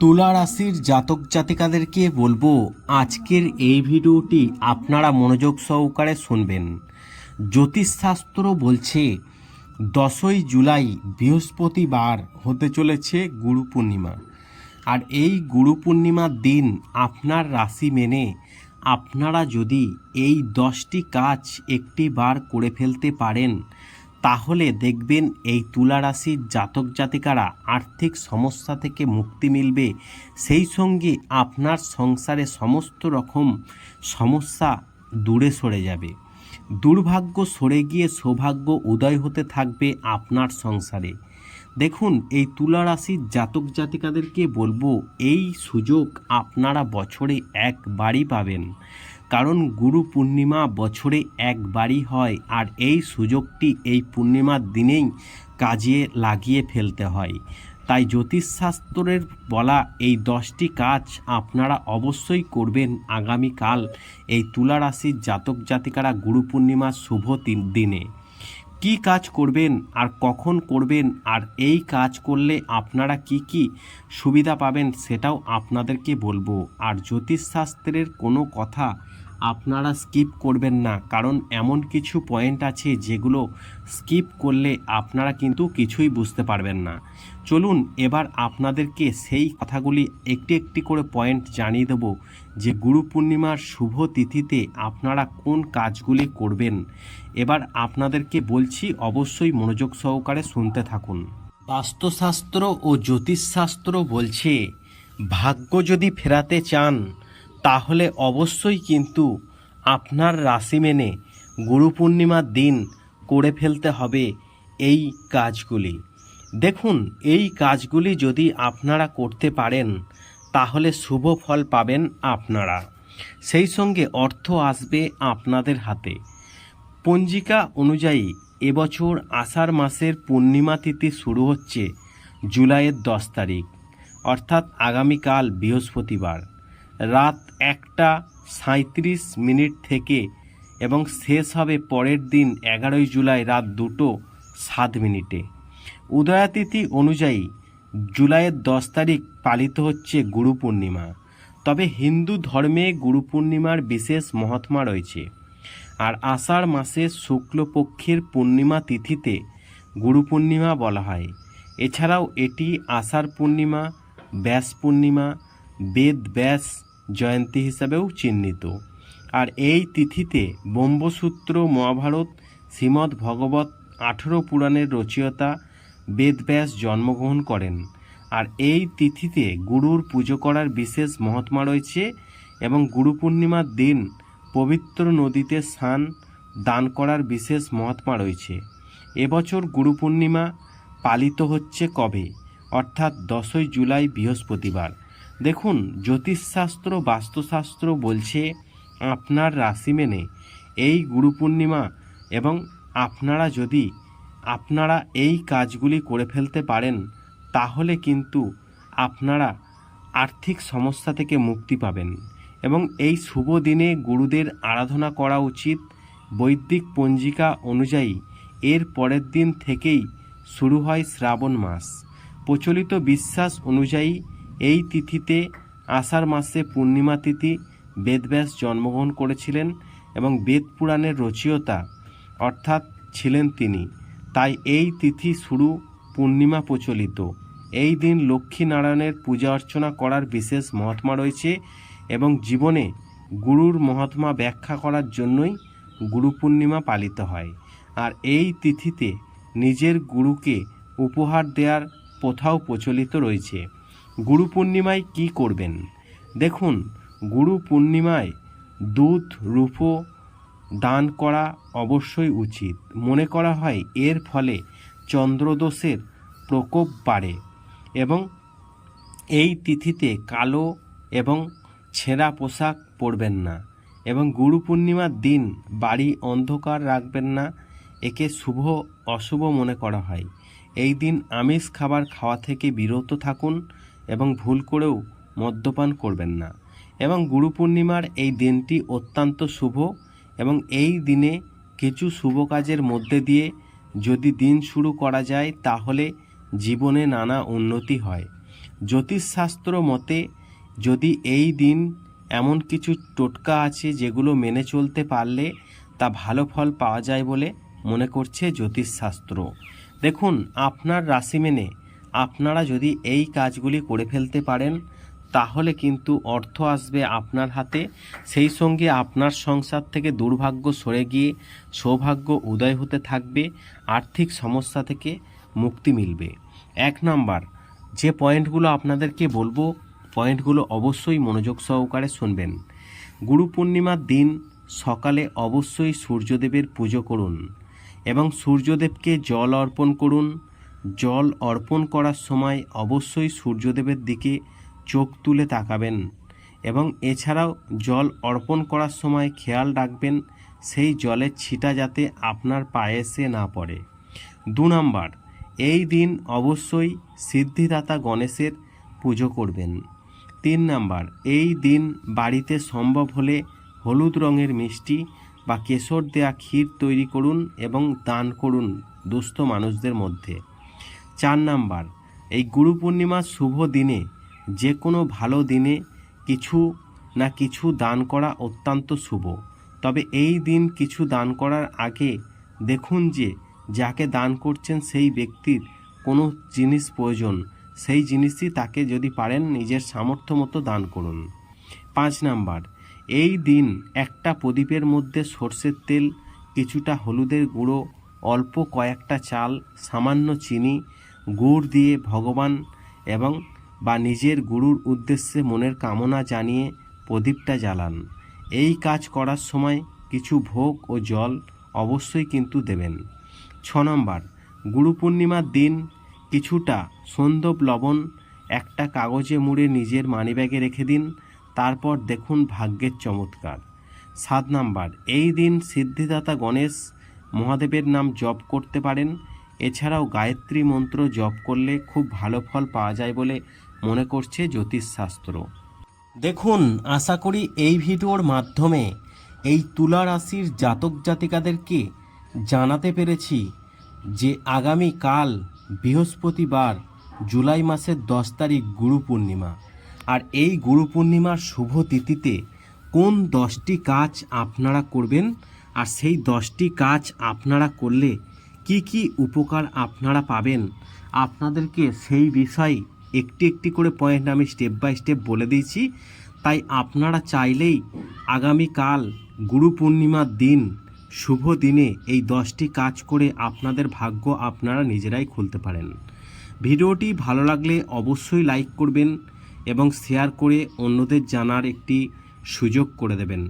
তুলা রাশির জাতক জাতিকাদেরকে বলব, আজকের এই ভিডিওটি আপনারা মনোযোগ সহকারে শুনবেন। জ্যোতিষশাস্ত্র বলছে, দশই জুলাই বৃহস্পতিবার হতে চলেছে গুরু পূর্ণিমা। আর এই গুরু পূর্ণিমার দিন আপনার রাশি মেনে আপনারা যদি এই দশটি কাজ একটি বার করে ফেলতে পারেন তাহলে দেখবেন এই তুলা রাশির জাতক জাতিকারা আর্থিক সমস্যা থেকে মুক্তি মিলবে। সেই সঙ্গে আপনার সংসারে সমস্ত রকম সমস্যা দূরে সরে যাবে। দুর্ভাগ্য সরে গিয়ে সৌভাগ্য উদয় হতে থাকবে আপনার সংসারে। দেখুন, এই তুলা রাশির জাতক জাতিকাদেরকে বলব, এই সুযোগ আপনারা বছরে একবারই পাবেন। কারণ গুরু পূর্ণিমা বছরে একবারই হয় আর এই সুযোগটি এই পূর্ণিমার দিনেই কাজে লাগিয়ে ফেলতে হয়। তাই জ্যোতিষশাস্ত্রের বলা এই দশটি কাজ আপনারা অবশ্যই করবেন আগামীকাল এই তুলা রাশির জাতক জাতিকারা গুরু পূর্ণিমার শুভ দিনে। কি কাজ করবেন আর কখন করবেন আর এই কাজ করলে আপনারা কি কি সুবিধা পাবেন সেটাও আপনাদেরকে বলব। আর জ্যোতিষশাস্ত্রের কোনো কথা আপনারা স্কিপ করবেন না। কারণ এমন কিছু পয়েন্ট আছে যেগুলো স্কিপ করলে আপনারা কিন্তু কিছুই বুঝতে পারবেন না। চলুন এবার আপনাদেরকে সেই কথাগুলি একটি একটি করে পয়েন্ট জানিয়ে দেব যে গুরু পূর্ণিমার শুভ তিথিতে আপনারা কোন কাজগুলি করবেন। এবার আপনাদেরকে বলছি, অবশ্যই মনোযোগ সহকারে শুনতে থাকুন। বাস্তুশাস্ত্র ও জ্যোতিষশাস্ত্র বলছে, ভাগ্য যদি ফেরাতে চান তাহলে অবশ্যই কিন্তু আপনার রাশি মেনে গুরু পূর্ণিমার দিন করে ফেলতে হবে এই কাজগুলি। দেখুন, এই কাজগুলি যদি আপনারা করতে পারেন, তাহলে শুভ ফল পাবেন আপনারা। সেই সঙ্গে অর্থ আসবে আপনাদের হাতে। পঞ্জিকা অনুযায়ী এবছর আষাঢ় মাসের পূর্ণিমা তিথি শুরু হচ্ছে জুলাইয়ের দশ তারিখ, অর্থাৎ আগামীকাল বৃহস্পতিবার। রাত একটা সাঁত্রিশ মিনিট থেকে এবং শেষ হবে পরের দিন এগারোই জুলাই রাত দুটো সাত মিনিটে। উদয়াতিথি অনুযায়ী জুলাইয়ের দশ তারিখ পালিত হচ্ছে গুরু পূর্ণিমা। তবে হিন্দু ধর্মে গুরু পূর্ণিমার বিশেষ মহাত্মা রয়েছে। আর আষাঢ় মাসের শুক্লপক্ষের পূর্ণিমা তিথিতে গুরু পূর্ণিমা বলা হয়। এছাড়াও এটি আষাঢ় পূর্ণিমা, ব্যাস পূর্ণিমা, বেদ ব্যাস জয়ন্তী হিসাবেও চিহ্নিত। আর এই তিথিতে ব্রহ্মসূত্র, মহাভারত, শ্রীমদ্ ভগবত আঠেরো পুরাণের রচয়িতা বেদব্যাস জন্মগ্রহণ করেন। আর এই তিথিতে গুরুর পুজো করার বিশেষ মহাত্মা রয়েছে এবং গুরু পূর্ণিমার দিন পবিত্র নদীতে স্নান, দান করার বিশেষ মহাত্মা রয়েছে। এবছর গুরু পূর্ণিমা পালিত হচ্ছে কবে? অর্থাৎ দশই জুলাই বৃহস্পতিবার। দেখুন, জ্যোতিষশাস্ত্র, বাস্তুশাস্ত্র বলছে আপনার রাশি মেনে এই গুরু পূর্ণিমা এবং আপনারা যদি, আপনারা এই কাজগুলি করে ফেলতে পারেন, তাহলে কিন্তু আপনারা আর্থিক সমস্যা থেকে মুক্তি পাবেন। এবং এই শুভ দিনে গুরুদের আরাধনা করা উচিত। বৈদিক পঞ্জিকা অনুযায়ী এর পরের দিন থেকেই শুরু হয় শ্রাবণ মাস। প্রচলিত বিশ্বাস অনুযায়ী এই তিথিতে আষাঢ় মাসে পূর্ণিমা তিথি বেদব্যাস জন্মগ্রহণ করেছিলেন এবং বেদ পুরাণের রচয়িতা অর্থাৎ ছিলেন তিনি। তাই এই তিথি শুরু পূর্ণিমা প্রচলিত। এই দিন লক্ষ্মী নারায়ণের পূজা অর্চনা করার বিশেষ মহাত্মা রয়েছে এবং জীবনে গুরুর মহাত্মা ব্যাখ্যা করার জন্যই গুরু পূর্ণিমা পালিত হয়। আর এই তিথিতে নিজের গুরুকে উপহার দেওয়ার প্রথাও প্রচলিত রয়েছে। গুরু পূর্ণিমায় কী করবেন? দেখুন, গুরু পূর্ণিমায় দুধ, রূপো দান করা অবশ্যই উচিত। মনে করা হয়, এর ফলে চন্দ্রদোষের প্রকোপ বাড়ে এবং এই তিথিতে কালো এবং ছেঁড়া পোশাক পরবেন না এবং গুরু পূর্ণিমার দিন বাড়ি অন্ধকার রাখবেন না। একে শুভ, অশুভ মনে করা হয়। এই দিন আমিষ খাবার খাওয়া থেকে বিরত থাকুন। এবং ভুল করেও মদ্যপান করবেন না। এবং গুরু পূর্ণিমার এই দিনটি অত্যন্ত শুভ এবং এই দিনে কিছু শুভ কাজের মধ্যে দিয়ে যদি দিন শুরু করা যায়, তাহলে জীবনে নানা উন্নতি হয়। জ্যোতিষশাস্ত্র মতে, যদি এই দিন এমন কিছু টোটকা আছে যেগুলো মেনে চলতে পারলে তা ভালো ফল পাওয়া যায় বলে মনে করছে জ্যোতিষশাস্ত্র। দেখুন, আপনার রাশি মেনে আপনারা যদি এই কাজগুলি করে ফেলতে পারেন, তাহলে কিন্তু অর্থ আসবে আপনার হাতে। সেই সঙ্গে আপনার সংসার থেকে দুর্ভাগ্য সরে গিয়ে সৌভাগ্য উদয় হতে থাকবে, আর্থিক সমস্যা থেকে মুক্তি মিলবে। এক নাম্বার, যে পয়েন্টগুলো আপনাদেরকে বলব, পয়েন্টগুলো অবশ্যই মনোযোগ সহকারে শুনবেন। গুরু পূর্ণিমার দিন, সকালে অবশ্যই সূর্যদেবের পুজো করুন এবং সূর্যদেবকে জল অর্পণ করুন। জল অর্পণ করার সময় অবশ্যই সূর্যদেবের দিকে চোখ তুলে তাকাবেন এবং এছাড়াও জল অর্পণ করার সময় খেয়াল রাখবেন, সেই জলের ছিটা যাতে আপনার পায়ে এসে না পড়ে। দু নম্বর, এই দিন অবশ্যই সিদ্ধিদাতা গণেশের পুজো করবেন। তিন নাম্বার, এই দিন বাড়িতে সম্ভব হলে হলুদ রঙের মিষ্টি বা কেশর দেয়া ক্ষীর তৈরি করুন এবং দান করুন দুস্থ মানুষদের মধ্যে। চার নাম্বার, এই গুরু পূর্ণিমার শুভ দিনে যে কোনো ভালো দিনে কিছু না কিছু দান করা অত্যন্ত শুভ। তবে এই দিন কিছু দান করার আগে দেখুন যে, যাকে দান করছেন সেই ব্যক্তির কোনো জিনিস প্রয়োজন। সেই জিনিসই তাকে যদি পারেন নিজের সামর্থ্য মতো দান করুন। পাঁচ নাম্বার, এই দিন একটা প্রদীপের মধ্যে সর্ষের তেল, কিছুটা হলুদের গুঁড়ো, অল্প কয়েকটা চাল, সামান্য চিনি গুড় দিয়ে ভগবান এবং বা নিজের গুরুর উদ্দেশ্যে মনের কামনা জানিয়ে প্রদীপটা জ্বালান। এই কাজ করার সময় কিছু ভোগ ও জল অবশ্যই কিন্তু দেবেন। ছ নম্বর, গুরু পূর্ণিমার দিন কিছুটা সন্দব লবণ, একটা কাগজে মুড়ে নিজের মানিব্যাগে রেখে দিন, তারপর দেখুন ভাগ্যের চমৎকার। সাত নাম্বার, এই দিন সিদ্ধিদাতা গণেশ মহাদেবের নাম জপ করতে পারেন এছাড়াও গায়ত্রী মন্ত্র জপ করলে খুব ভালো ফল পাওয়া যায় বলে মনে করছে জ্যোতিষশাস্ত্র। দেখুন, আশা করি এই ভিডিওর মাধ্যমে এই তুলা রাশির জাতক জাতিকাদেরকে জানাতে পেরেছি যে আগামী কাল বৃহস্পতিবার জুলাই মাসের দশ তারিখ গুরু পূর্ণিমা। আর এই গুরু পূর্ণিমার শুভ তিথিতে কোন দশটি কাজ আপনারা করবেন? আর সেই দশটি কাজ আপনারা করলে কি কি উপকার আপনারা পাবেন, আপনাদেরকে সেই বিষয়ে একটি একটি করে পয়েন্ট আমি স্টেপ বাই স্টেপ বলে দিয়েছি। তাই আপনারা চাইলেই আগামীকাল গুরু পূর্ণিমার দিন, শুভ দিনে এই দশটি কাজ করে আপনাদের ভাগ্য আপনারা নিজেরাই খুলতে পারেন। ভিডিওটি ভালো লাগলে অবশ্যই লাইক করবেন এবং শেয়ার করে অন্যদের জানার একটি সুযোগ করে দেবেন।